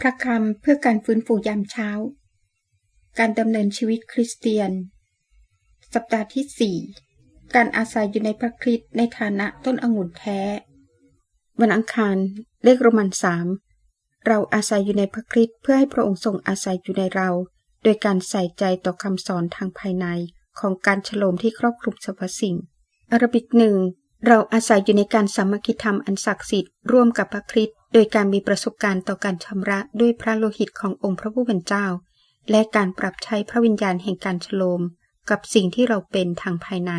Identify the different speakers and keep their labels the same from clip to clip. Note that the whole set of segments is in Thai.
Speaker 1: พระคำเพื่อการฟื้นฟูยามเช้า การดำเนินชีวิตคริสเตียน สัปดาห์ที่ 4 การอาศัยอยู่ในพระคริสต์ในฐานะต้นองุ่นแท้ วันอังคารเลขโรมันสามเราอาศัยอยู่ในพระคริสต์เพื่อให้พระองค์ทรงอาศัยอยู่ในเรา โดยการใส่ใจต่อคำสอนทางภายในของการฉลมที่ครอบคลุมสรรพสิ่งอารบิกหนึ่งเราอาศัยอยู่ในการสามัคคีธรรมอันศักดิ์สิทธิ์ร่วมกับพระคริสต์ โดยการมีประสบการณ์ต่อการชำระด้วยพระโลหิตขององค์พระผู้เป็นเจ้า และการปรับใช้พระวิญญาณแห่งการฉโลม กับสิ่งที่เราเป็นทางภายใน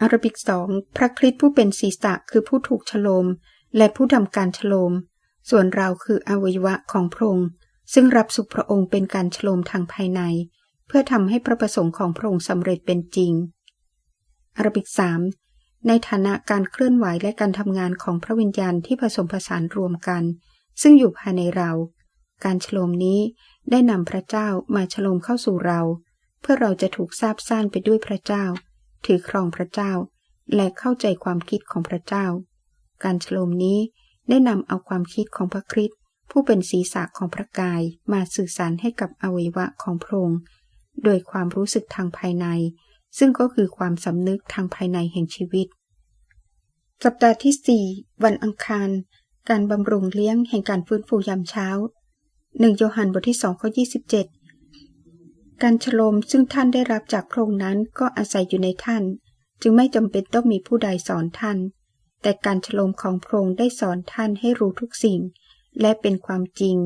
Speaker 1: อารบิกสองพระคริสต์ผู้เป็นศีรษะคือผู้ถูกฉโลม และผู้ทำการฉโลม ส่วนเราคืออวัยวะของพระองค์ซึ่งรับสุขพระองค์เป็นการฉโลมทางภายใน เพื่อทำให้พระประสงค์ของพระองค์สำเร็จเป็นจริงอารบิกสาม ในฐานะการเคลื่อนไหวและการทำงานของพระวิญญาณที่ผสมผสานรวมกัน ซึ่งอยู่ภายในเรา การฉลมนี้ได้นำพระเจ้ามาฉลมเข้าสู่เรา เพื่อเราจะถูกซาบซ่านไปด้วยพระเจ้า ถือครองพระเจ้า และเข้าใจความคิดของพระเจ้า การฉลมนี้ได้นำเอาความคิดของพระคริสต์ผู้เป็นศีรษะของพระกายมาสื่อสารให้กับอวัยวะของพระองค์โดยความรู้สึกทางภายใน ซึ่งก็คือความสำนึกทางภายในแห่งชีวิต สัปดาห์ที่ 4 วันอังคาร การบำรุงเลี้ยงแห่งการฟื้นฟูยามเช้า 1 โยฮันบทที่2ข้อ27 การฉลมซึ่งท่านได้รับจากพระองค์นั้นก็อาศัยอยู่ในท่าน จึงไม่จำเป็นต้องมีผู้ใดสอนท่าน แต่การฉลมของพระองค์ได้สอนท่านให้รู้ทุกสิ่ง และเป็นความจริง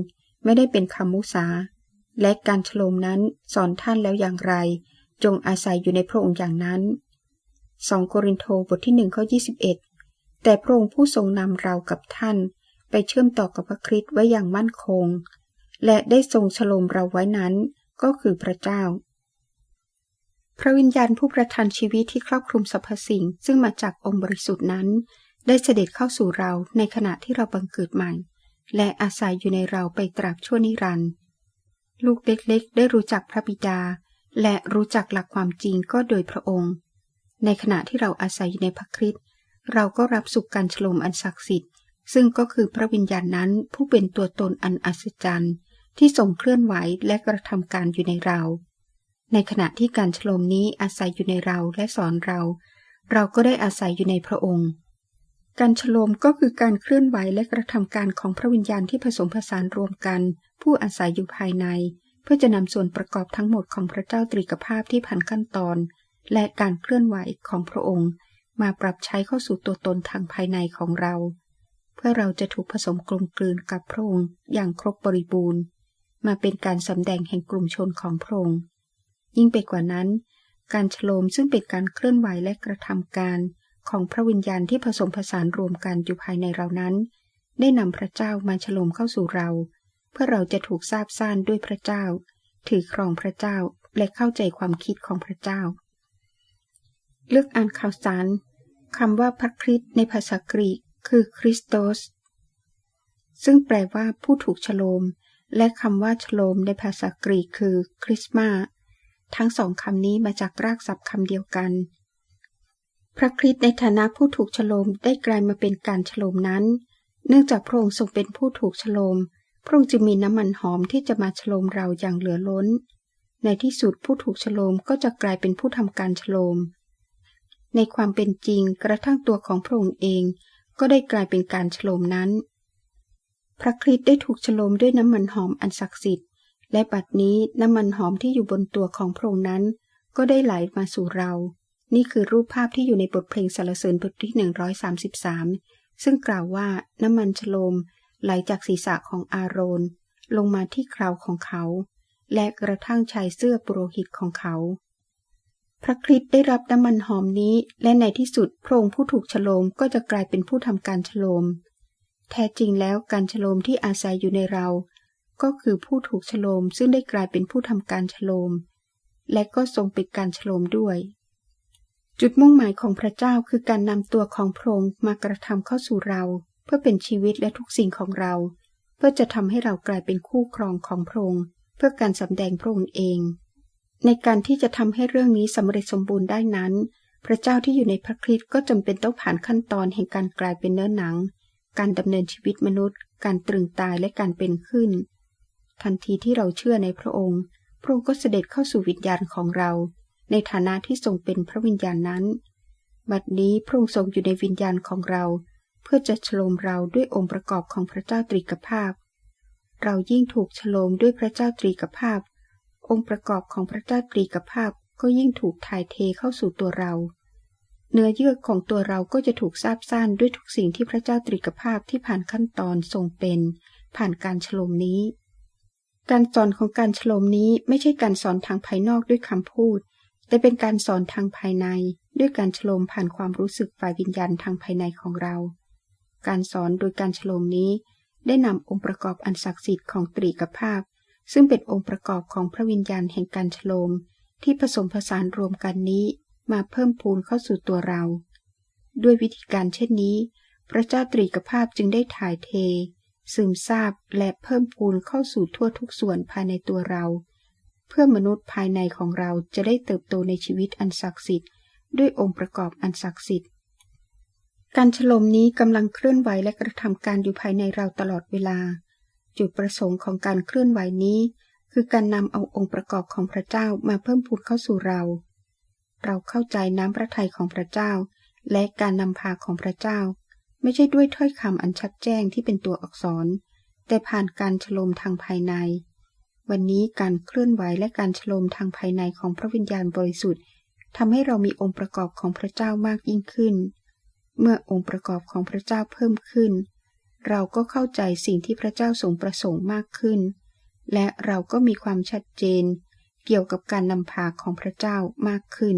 Speaker 1: ไม่ได้เป็นคำมุสา และการฉลมนั้นสอนท่านแล้วอย่างไร จงอาศัยอยู่ในพระองค์อย่างนั้น 2 โครินโตบทที่1ข้อ21 แต่พระองค์ผู้ทรงนำเรากับท่าน ไปเชื่อมต่อกับพระคริสต์ไว้อย่างมั่นคง และได้ทรงฉลมเราไว้นั้นก็คือพระเจ้า พระวิญญาณผู้ประทานชีวิตที่ครอบคลุมสรรพสิ่งซึ่งมาจากองค์บริสุทธิ์นั้น ได้เสด็จเข้าสู่เราในขณะที่เราบังเกิดใหม่ และอาศัยอยู่ในเราไปตราบชั่วนิรันดร์ลูกเล็กๆ ได้รู้จักพระบิดา และรู้จักหลักความจริงก็โดยพระองค์ ในขณะที่เราอาศัยอยู่ในพระคริสต์ เราก็รับสุขการฉลมอันศักดิ์สิทธิ์ ซึ่งก็คือพระวิญญาณนั้นผู้เป็นตัวตนอันอัศจรรย์ที่ทรงเคลื่อนไหวและกระทำการอยู่ในเรา ในขณะที่การฉลมนี้อาศัยอยู่ในเราและสอนเรา เราก็ได้อาศัยอยู่ในพระองค์ การฉลมก็คือการเคลื่อนไหวและกระทำการของพระวิญญาณที่ผสมผสานรวมกัน ผู้อาศัยอยู่ภายใน เพื่อจะนำส่วนประกอบทั้งหมดของพระเจ้าตรีกภาพที่ผ่านขั้นตอน และการเคลื่อนไหวของพระองค์ มาปรับใช้เข้าสู่ตัวตนทางภายในของเรา เพื่อเราจะถูกผสมกลมกลืนกับพระองค์อย่างครบบริบูรณ์ มาเป็นการสำแดงแห่งกลุ่มชนของพระองค์ยิ่งไปกว่านั้น การฉลมซึ่งเป็นการเคลื่อนไหวและกระทำการของพระวิญญาณที่ผสมผสานรวมกันอยู่ภายในเรานั้น ได้นำพระเจ้ามาฉลมเข้าสู่เรา เพื่อเราจะถูกทราบซ่านด้วยพระเจ้า ถือครองพระเจ้าและเข้าใจความคิดของพระเจ้า เลือกอ่านข่าวสาร คำว่าพระคริสต์ในภาษากรีกคือคริสโตส ซึ่งแปลว่าผู้ถูกฉโลม และคำว่าฉโลมในภาษากรีกคือคริสมา ทั้งสองคำนี้มาจากรากศัพท์คำเดียวกัน พระคริสต์ในฐานะผู้ถูกฉโลมได้กลายมาเป็นการฉโลมนั้น เนื่องจากพระองค์ทรงเป็นผู้ถูกฉโลม พระองค์จึงมีน้ำมันหอมที่จะมาฉโลมเราอย่างเหลือล้น ในที่สุดผู้ถูกฉโลมก็จะกลายเป็นผู้ทำการฉโลม ในความเป็นจริงกระทั่งตัวของพระองค์เอง ก็ได้กลายเป็นการฉลมนั้น พระคริสต์ได้ถูกฉลมด้วยน้ำมันหอมอันศักดิ์สิทธิ์ และบัดนี้น้ำมันหอมที่อยู่บนตัวของพระองค์นั้น ก็ได้ไหลมาสู่เรา นี่คือรูปภาพที่อยู่ในบทเพลงสรรเสริญบทที่ 133 ซึ่งกล่าวว่าน้ำมันฉลมไหลจากศีรษะของอาโรน ลงมาที่คราวของเขา และกระทั่งชายเสื้อปุโรหิตของเขา พระคริสต์ได้รับน้ำมันหอมนี้ และในที่สุดพระองค์ผู้ถูกฉโลมก็จะกลายเป็นผู้ทำการฉโลม แท้จริงแล้วการฉโลมที่อาศัยอยู่ในเรา ก็คือผู้ถูกฉโลมซึ่งได้กลายเป็นผู้ทำการฉโลม และก็ทรงเป็นการฉโลมด้วย จุดมุ่งหมายของพระเจ้าคือการนำตัวของพระองค์มากระทำเข้าสู่เรา เพื่อเป็นชีวิตและทุกสิ่งของเรา เพื่อจะทำให้เรากลายเป็นคู่ครองของพระองค์เพื่อการสำแดงพระองค์เอง ในการที่จะทำให้เรื่องนี้สำเร็จสมบูรณ์ได้นั้น พระเจ้าที่อยู่ในพระคริสต์ก็จำเป็นต้องผ่านขั้นตอนแห่งการกลายเป็นเนื้อหนัง การดำเนินชีวิตมนุษย์ การตรึงตายและการเป็นขึ้น ทันทีที่เราเชื่อในพระองค์ พระองค์ก็เสด็จเข้าสู่วิญญาณของเรา ในฐานะที่ทรงเป็นพระวิญญาณนั้น บัดนี้พระองค์ทรงอยู่ในวิญญาณของเรา เพื่อจะฉลมเราด้วยองค์ประกอบของพระเจ้าตรีกภาพ เรายิ่งถูกฉลมด้วยพระเจ้าตรีกภาพ องค์ประกอบของพระเจ้าตรีกภาพก็ยิ่งถูกถ่ายเทเข้าสู่ตัวเรา เนื้อเยื่อของตัวเราก็จะถูกซาบซ่านด้วยทุกสิ่งที่พระเจ้าตรีกภาพที่ผ่านขั้นตอนทรงเป็น ผ่านการฉลมนี้ การสอนของการฉลมนี้ไม่ใช่การสอนทางภายนอกด้วยคำพูด แต่เป็นการสอนทางภายในด้วยการฉลมผ่านความรู้สึกฝ่ายวิญญาณทางภายในของเรา การสอนโดยการฉลมนี้ได้นำองค์ประกอบอันศักดิ์สิทธิ์ของตรีกภาพ ซึ่งเป็นองค์ประกอบของพระวิญญาณแห่งการฉโลม ที่ผสมผสานรวมกันนี้มาเพิ่มพูนเข้าสู่ตัวเรา ด้วยวิธีการเช่นนี้ พระเจ้าตรีกภาพจึงได้ถ่ายเท ซึมซาบและเพิ่มพูนเข้าสู่ทั่วทุกส่วนภายในตัวเรา เพื่อมนุษย์ภายในของเราจะได้เติบโตในชีวิตอันศักดิ์สิทธิ์ ด้วยองค์ประกอบอันศักดิ์สิทธิ์ การฉลมนี้กำลังเคลื่อนไหวและกระทำการอยู่ภายในเราตลอดเวลา จุดประสงค์ของการเคลื่อนไหวนี้ คือการนำเอาองค์ประกอบของพระเจ้ามาเพิ่มพูนเข้าสู่เรา เราเข้าใจน้ำพระทัยของพระเจ้า และการนำพาของพระเจ้า ไม่ใช่ด้วยถ้อยคำอันชัดแจ้งที่เป็นตัวอักษร แต่ผ่านการฉลมทางภายใน วันนี้การเคลื่อนไหวและการฉลมทางภายในของพระวิญญาณบริสุทธิ์ทำให้เรามีองค์ประกอบของพระเจ้ามากยิ่งขึ้น เมื่อองค์ประกอบของพระเจ้าเพิ่มขึ้น เราก็เข้าใจสิ่งที่พระเจ้าทรงประสงค์มากขึ้น และเราก็มีความชัดเจน เกี่ยวกับการนำพาของพระเจ้ามากขึ้น